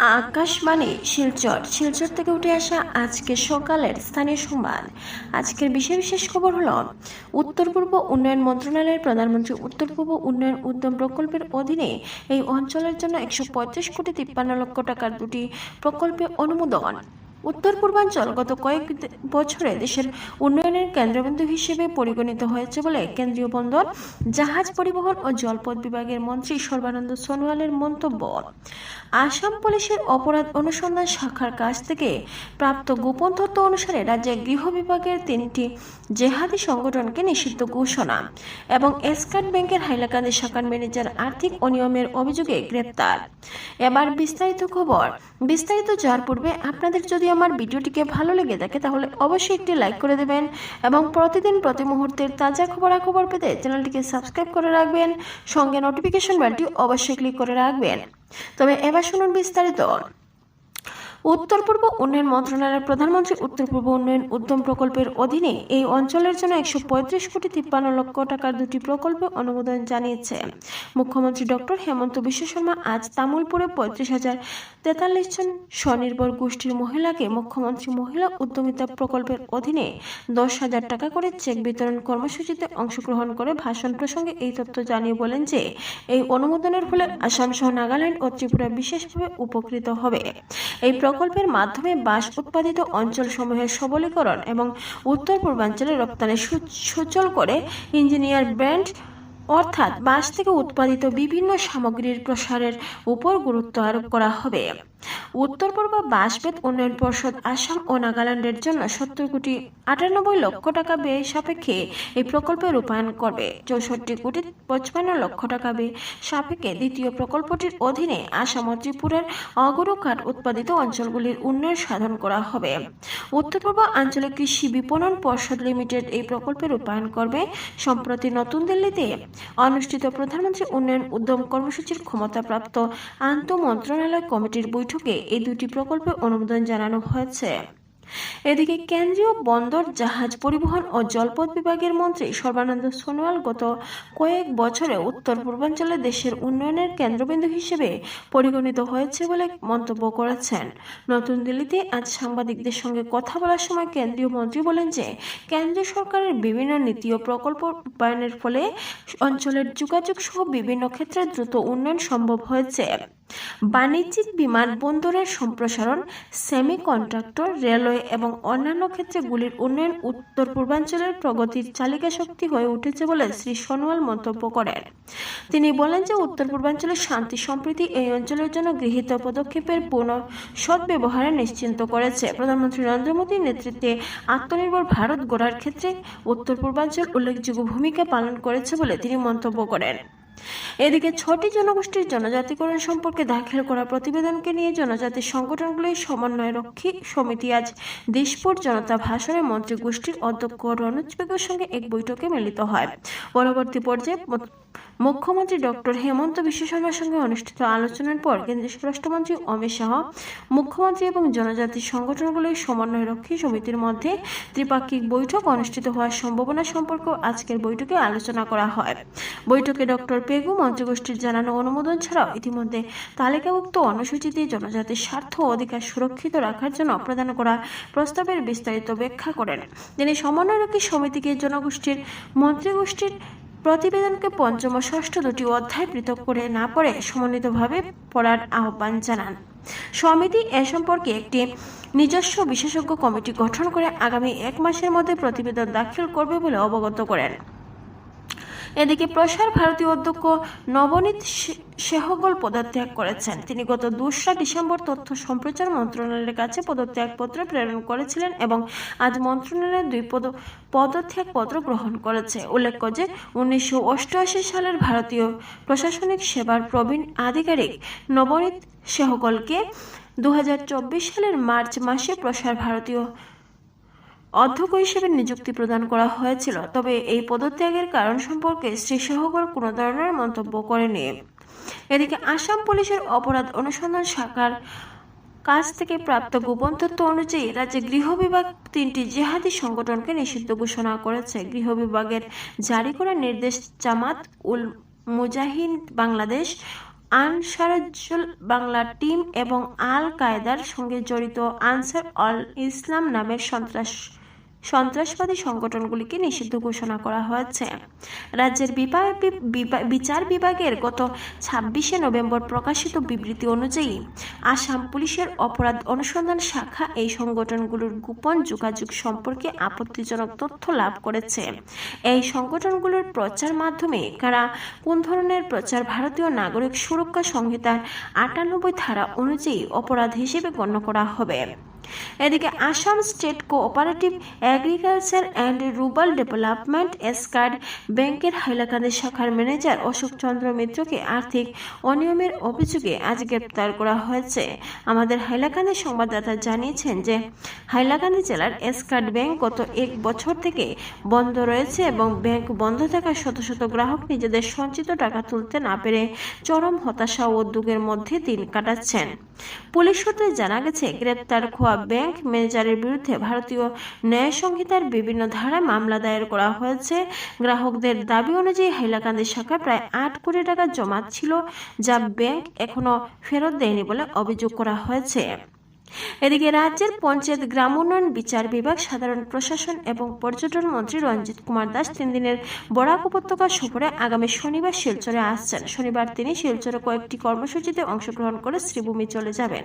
আকাশবাণী শিলচর। শিলচর থেকে উঠে আসা আজকে সকালের স্থানীয় সংবাদ। আজকের বিশেষ বিশেষ খবর হলো, উত্তর পূর্ব উন্নয়ন মন্ত্রণালয়ের প্রধানমন্ত্রী উত্তর পূর্ব উন্নয়ন উদ্যম প্রকল্পের অধীনে এই অঞ্চলের জন্য একশো পঁয়ত্রিশ কোটি তিপ্পান্ন লক্ষ টাকার দুটি প্রকল্পে অনুমোদন। উত্তর পূর্বাঞ্চল গত কয়েক বছরে দেশের উন্নয়নের কেন্দ্রবিন্দু হিসেবে পরিগণিত হয়েছে বলে কেন্দ্রীয় বন্দর, জাহাজ পরিবহন ও জলপথ বিভাগের মন্ত্রী সর্বানন্দ সোনোয়ালের মন্তব্য। আসাম পুলিশের অপরাধ অনুসন্ধান শাখার কাছ থেকে প্রাপ্ত গোপন তথ্য অনুসারে রাজ্যের গৃহ বিভাগের তিনটি জেহাদি সংগঠনকে নিষিদ্ধ ঘোষণা এবং এসকাট ব্যাংকের হাইলাকান্দি শাখার ম্যানেজার আর্থিক অনিয়মের অভিযোগে গ্রেপ্তার। এবার বিস্তারিত খবর। বিস্তারিত যাওয়ার পূর্বে আপনাদের যদি আমার ভিডিওটিকে ভালো লেগে থাকে, তাহলে অবশ্যই একটি লাইক করে দেবেন এবং প্রতিদিন প্রতি মুহূর্তের তাজা খবরাখবর পেতে চ্যানেলটিকে সাবস্ক্রাইব করে রাখবেন, সঙ্গে নোটিফিকেশন বেলটি অবশ্যই ক্লিক করে রাখবেন। তবে এবার শুনুন বিস্তারিত। উত্তর পূর্ব উন্নয়ন মন্ত্রণালয়ের প্রধানমন্ত্রী, উত্তর পূর্ব উন্নয়ন উদ্যম প্রকল্পের অধীনে এই অঞ্চলের জন্য একশো পঁয়ত্রিশ কোটি তিপ্পান্ন লক্ষ টাকার দুটি প্রকল্পে অনুমোদন জানিয়েছে। মুখ্যমন্ত্রী ডক্টর হেমন্ত বিশ্ব শর্মা আজ তামুলপুরে পঁয়ত্রিশ হাজার তেতাল্লিশ জন স্বনির্ভর গোষ্ঠীর মহিলাকে মুখ্যমন্ত্রী মহিলা উদ্যমিতা প্রকল্পের অধীনে দশ হাজার টাকা করে চেক বিতরণ কর্মসূচিতে অংশগ্রহণ করে ভাষণ প্রসঙ্গে এই তথ্য জানিয়ে বলেন যে, এই অনুমোদনের ফলে আসাম সহ নাগাল্যান্ড ও ত্রিপুরা বিশেষভাবে উপকৃত হবে। এই প্রকল্পের মাধ্যমে বাঁশ উৎপাদিত অঞ্চলসমূহের সবলীকরণ এবং উত্তর পূর্বাঞ্চলে রপ্তানি সুচল সচল করে ইঞ্জিনিয়ার ব্র্যান্ড অর্থাৎ বাঁশ থেকে উৎপাদিত বিভিন্ন সামগ্রীর প্রসারের উপর গুরুত্ব আরোপ করা হবে। উত্তর পূর্ব বাঁশবেত উন্নয়ন পর্ষদ আসাম ও নাগাল্যান্ডের জন্য সত্তর কোটি আটানব্বই লক্ষ টাকা ব্যয় সাপেক্ষে এই প্রকল্পে রূপায়ণ করবে। চৌষট্টি কোটি পঁচপান্ন লক্ষ টাকা ব্যয় সাপেক্ষে দ্বিতীয় প্রকল্পটির অধীনে আসাম ও ত্রিপুরার অগরু কাঠ উৎপাদিত অঞ্চলগুলির উন্নয়ন সাধন করা হবে। উত্তর পূর্ব আঞ্চলিক কৃষি বিপণন পর্ষদ লিমিটেড এই প্রকল্পে রূপায়ণ করবে। সম্প্রতি নতুন দিল্লিতে অনুষ্ঠিত প্রধানমন্ত্রী উন্নয়ন উদ্যম কর্মসূচির ক্ষমতাপ্রাপ্ত আন্ত মন্ত্রণালয় কমিটির বৈঠকে এই দুটি প্রকল্পে অনুমোদন জানানো হয়েছে। এদিকে কেন্দ্রীয় বন্দর, জাহাজ পরিবহন ও জলপথ বিভাগের মন্ত্রী সর্বানন্দ সোনোয়াল গত কয়েক বছরে উত্তর পূর্বাঞ্চলে দেশের উন্নয়নের কেন্দ্রবিন্দু হিসেবে পরিগণিত হয়েছে বলে মন্তব্য করেছেন। নতুন দিল্লিতে আজ সাংবাদিকদের সঙ্গে কথা বলার সময় কেন্দ্রীয় মন্ত্রী বলেন যে, কেন্দ্রীয় সরকারের বিভিন্ন নীতি ও প্রকল্প রূপায়ণের ফলে অঞ্চলের যোগাযোগ সহ বিভিন্ন ক্ষেত্রে দ্রুত উন্নয়ন সম্ভব হয়েছে। বাণিজ্যিক বিমানবন্দরের সম্প্রসারণ সেমি কন্ট্রাক্টর রেলওয়ে এবং অন্যান্য ক্ষেত্রে গুলির উন্নয়ন উত্তর পূর্বাঞ্চলের প্রগতির চালিকা শক্তি হয়ে উঠেছে বলে শ্রী সোনোয়াল মন্তব্য করেন। তিনি বলেন যে উত্তর পূর্বাঞ্চলের শান্তি সম্প্রীতি এই অঞ্চলের জন্য গৃহীত পদক্ষেপের পূর্ণ সদ্ব্যবহারে নিশ্চিন্ত করেছে। প্রধানমন্ত্রী নরেন্দ্র মোদীর নেতৃত্বে আত্মনির্ভর ভারত গড়ার ক্ষেত্রে উত্তর পূর্বাঞ্চল উল্লেখযোগ্য ভূমিকা পালন করেছে বলে তিনি মন্তব্য করেন। এদিকে ছটি জনগোষ্ঠীর জনজাতিকরণ সম্পর্কে দাখিল করা প্রতিবেদনকে নিয়ে জনজাতি সংগঠনগুলির সমন্বয় রক্ষী সমিতি আজ দিশপুর জনতা ভাষণে মন্ত্রী গোষ্ঠীর অধ্যক্ষ রনোজ বেগের সঙ্গে এক বৈঠকে মিলিত হয়। পরবর্তী পর্যায়ে মুখ্যমন্ত্রী ডক্টর হেমন্ত বিশ্ব শর্মার সঙ্গে অনুষ্ঠিত আলোচনার পর কেন্দ্রীয় স্বরাষ্ট্রমন্ত্রী অমিত শাহ, মুখ্যমন্ত্রী এবং জনজাতি সংগঠনগুলির সমন্বয় রক্ষী সমিতির মধ্যে ত্রিপাক্ষিক বৈঠক অনুষ্ঠিত হওয়ার সম্ভাবনা সম্পর্কে আজকের বৈঠকে আলোচনা করা হয়। বৈঠকে ডক্টর পেগু মন্ত্রীগোষ্ঠীর জানানো অনুমোদন ছাড়াও ইতিমধ্যে তালিকাভুক্ত অনুসূচিতে জনজাতির স্বার্থ অধিকার সুরক্ষিত রাখার জন্য প্রদান করা প্রস্তাবের বিস্তারিত ব্যাখ্যা করেন। তিনি সমন্বয়রক্ষী সমিতিকে জনগোষ্ঠীর মন্ত্রীগোষ্ঠীর প্রতিবেদনকে পঞ্চম ষষ্ঠ দুটি অধ্যায় পৃথক করে না পড়ে সমন্বিতভাবে পড়ার আহ্বান জানান। সমিতি এ সম্পর্কে একটি নিজস্ব বিশেষজ্ঞ কমিটি গঠন করে আগামী এক মাসের মধ্যে প্রতিবেদন দাখিল করবে বলে অবগত করেন। এদিকে প্রসার ভারতীয় অধ্যক্ষ নবনীত সেহগল পদত্যাগ করেছেন। তিনি গত দোসরা ডিসেম্বর তথ্য সম্প্রচার মন্ত্রণালয়ের কাছে পদত্যাগপত্র প্রেরণ করেছিলেন এবং আজ মন্ত্রণালয় দুই পদ পদত্যাগপত্র গ্রহণ করেছে। উল্লেখ্য যে, উনিশশো অষ্টআশি সালের ভারতীয় প্রশাসনিক সেবার প্রবীণ আধিকারিক নবনীত সেহগলকে দু সালের মার্চ মাসে প্রসার ভারতীয় অধ্যক্ষ হিসেবে নিযুক্তি প্রদান করা হয়েছিল, তবে এই পদত্যাগের কারণ সম্পর্কে শ্রী সহগর কোনো ধরনের মন্তব্য করেনি এদিকে আসাম পুলিশের অপরাধ অনুসন্ধান শাখার কাছ থেকে প্রাপ্ত গোপন তথ্য অনুযায়ী রাজ্যে গৃহ বিভাগ তিনটি জেহাদি সংগঠনকে নিষিদ্ধ ঘোষণা করেছে। গৃহ বিভাগের জারি করা নির্দেশ জামাত উল মুজাহিন বাংলাদেশ, আনসারুজ্জুল বাংলা টিম এবং আল কায়দার সঙ্গে জড়িত আনসার অল ইসলাম নামের সন্ত্রাস সন্ত্রাসবাদী সংগঠনগুলিকে নিষিদ্ধ ঘোষণা করা হয়েছে। রাজ্যের বিচার বিভাগের গত ছাব্বিশে নভেম্বর প্রকাশিত বিবৃতি অনুযায়ী আসাম পুলিশের অপরাধ অনুসন্ধান শাখা এই সংগঠনগুলোর গোপন যোগাযোগ সম্পর্কে আপত্তিজনক তথ্য লাভ করেছে। এই সংগঠনগুলোর প্রচার মাধ্যমে কারা, কোন ধরনের প্রচার ভারতীয় নাগরিক সুরক্ষা সংহিতার আটানব্বই ধারা অনুযায়ী অপরাধ হিসেবে গণ্য করা হবে। এদিকে Assam state cooperative agriculture and rural development এসকার্ড ব্যাংকের হাইলাকান্দি শাখার ম্যানেজার অশোক চন্দ্র মিত্রকে আর্থিক অনিয়মের অভিযোগে আজ গ্রেপ্তার করা হয়েছে। আমাদের হাইলাকান্দি সংবাদদাতা জানিয়েছেন যে, হাইলাকান্দি জেলার এসকার্ড ব্যাংক গত এক বছর থেকে বন্ধ রয়েছে এবং ব্যাংক বন্ধ থাকায় শত শত গ্রাহক নিজেদের সঞ্চিত টাকা তুলতে না পেরে চরম হতাশা ও উদ্যোগের মধ্যে দিন কাটাচ্ছেন। পুলিশ সূত্রে জানা গেছে, গ্রেপ্তার খোয়া ব্যাংক ম্যানেজারের বিরুদ্ধে ভারতীয় ন্যায় সংহিতার বিভিন্ন ধারায় মামলা দায়ের করা হয়েছে। গ্রাহকদের দাবি অনুযায়ী হাইলাকান্দি শাখায় প্রায় আট কোটি টাকা জমা ছিল, যা ব্যাংক এখনও ফেরত দেয়নি বলে অভিযোগ করা হয়েছে। এদিকে রাজ্যের পঞ্চায়েত গ্রাম উন্নয়ন, বিচার বিভাগ, সাধারণ প্রশাসন এবং পর্যটন মন্ত্রী রঞ্জিত কুমার দাস তিন দিনের বরাক উপত্যকা সফরে আগামী শনিবার শিলচরে আসছেন। শনিবার তিনি শিলচরে কয়েকটি কর্মসূচিতে অংশগ্রহণ করে শ্রীভূমি চলে যাবেন।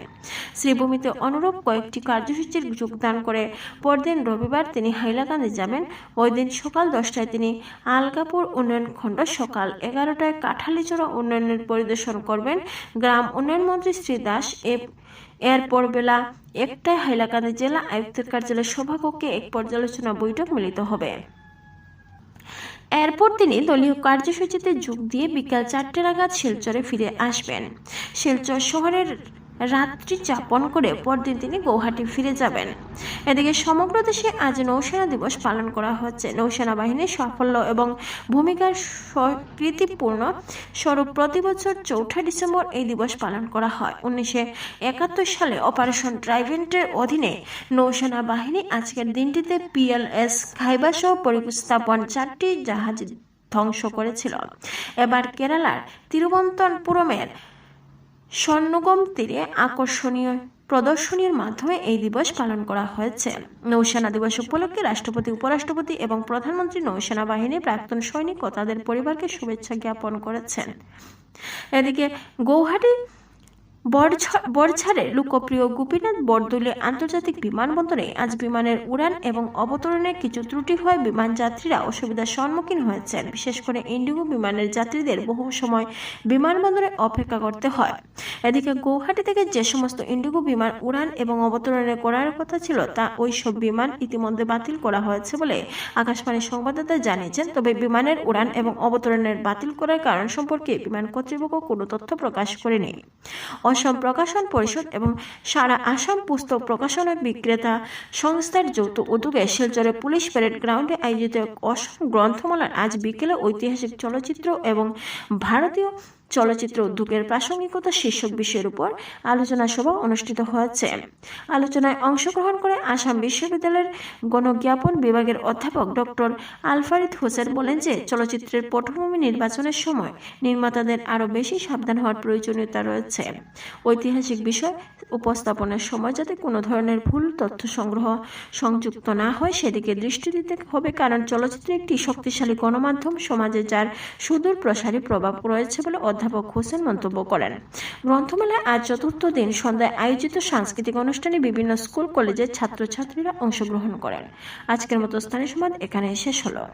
শ্রীভূমিতে অনুরূপ কয়েকটি কার্যসূচির যোগদান করে পরদিন রবিবার তিনি হাইলাকান্দি যাবেন। ওই দিন সকাল দশটায় তিনি আলগাপুর উন্নয়ন খণ্ড সকাল এগারোটায় কাঠালিচড়া উন্নয়নের পরিদর্শন করবেন। গ্রাম উন্নয়ন মন্ত্রী শ্রী দাস এ এরপর বেলা একটায় হাইলাকান্দি জেলা আয়ুক্তের কার্যালয়ের সভাকক্ষে এক পর্যালোচনা বৈঠক মিলিত হবে। এরপর তিনি দলীয় কার্যসূচিতে যোগ দিয়ে বিকাল চারটে নাগাদ শিলচরে ফিরে আসবেন। শিলচর শহরের রাত্রি যাপন করে পরদিন তিনি গৌহাটি ফিরে যাবেন। এদিকে সমগ্র দেশে আজ নৌসেনা দিবস পালন করা হচ্ছে। নৌসেনা বাহিনীর সাফল্য এবং ভূমিকার স্বীকৃতিপূর্ণ স্বরূপ প্রতি বছর চৌঠা ডিসেম্বর এই দিবস পালন করা হয়। উনিশশো একাত্তর সালে অপারেশন ট্রাইভেন্টের অধীনে নৌসেনা বাহিনী আজকের দিনটিতে পিএলএস খাইবাসহ পরিস্থাপন চারটি জাহাজ ধ্বংস করেছিল। এবার কেরালার তিরুবন্তপুরমের স্বর্ণগম তীরে আকর্ষণীয় প্রদর্শনীর মাধ্যমে এই দিবস পালন করা হয়েছে। নৌসেনা দিবস উপলক্ষে রাষ্ট্রপতি, উপরাষ্ট্রপতি এবং প্রধানমন্ত্রী নৌসেনা বাহিনীর প্রাক্তন সৈনিক ও তাদের পরিবারকে শুভেচ্ছা জ্ঞাপন করেছেন। এদিকে গৌহাটি বরঝ- বরঝাড়ের লোকপ্রিয় গোপীনাথ বরদলৈ আন্তর্জাতিক বিমানবন্দরে আজ বিমানের উড়ান এবং অবতরণে কিছু ত্রুটি হয় বিমান যাত্রীরা অসুবিধার সম্মুখীন হয়েছেন। বিশেষ করে ইন্ডিগো বিমানের যাত্রীদের বহু সময় বিমানবন্দরে অপেক্ষা করতে হয়। এদিকে গৌহাটি থেকে যে সমস্ত ইন্ডিগো বিমান উড়ান এবং অবতরণে করার কথা ছিল, তা ওই সব বিমান ইতিমধ্যে বাতিল করা হয়েছে বলে আকাশবাণীর সংবাদদাতা জানিয়েছেন। তবে বিমানের উড়ান এবং অবতরণের বাতিল করার কারণ সম্পর্কে বিমান কর্তৃপক্ষ কোনো তথ্য প্রকাশ করেনি। অসম প্রকাশন পরিষদ এবং সারা আসাম পুস্তক প্রকাশন বিক্রেতা সংস্থার যৌথ উদ্যোগে শিলচরে পুলিশ প্যারেড গ্রাউন্ডে আয়োজিত অসম গ্রন্থমেলার আজ বিকেলে ঐতিহাসিক চলচ্চিত্র এবং ভারতীয় চলচ্চিত্র উদ্যোগের প্রাসঙ্গিকতা শীর্ষক বিষয়ের উপর আলোচনা সভা অনুষ্ঠিত হয়েছে। আলোচনায় অংশগ্রহণ করে আসাম বিশ্ববিদ্যালয়ের গণজ্ঞাপন বিভাগের অধ্যাপক ডক্টর আলফারিদ হোসেন বলেন যে, চলচ্চিত্রের পটভূমি নির্বাচনের সময় নির্মাতাদের আরও বেশি সাবধান হওয়ার প্রয়োজনীয়তা রয়েছে। ঐতিহাসিক বিষয় উপস্থাপনের সময় যাতে কোনো ধরনের ভুল, তথ্য সংগ্রহ সংযুক্ত না হয়, সেদিকে দৃষ্টি দিতে হবে, কারণ চলচ্চিত্র একটি শক্তিশালী গণমাধ্যম সমাজে যার সুদূর প্রসারী প্রভাব রয়েছে বলে অধ্যাপক হোসেন মন্তব্য করেন। গ্রন্থমেলায় আজ চতুর্থ দিন সন্ধ্যায় আয়োজিত সাংস্কৃতিক অনুষ্ঠানে বিভিন্ন স্কুল, কলেজের ছাত্রছাত্রীরা অংশগ্রহণ করেন। আজকের মতো স্থানীয় সমাজ এখানে শেষ হলো।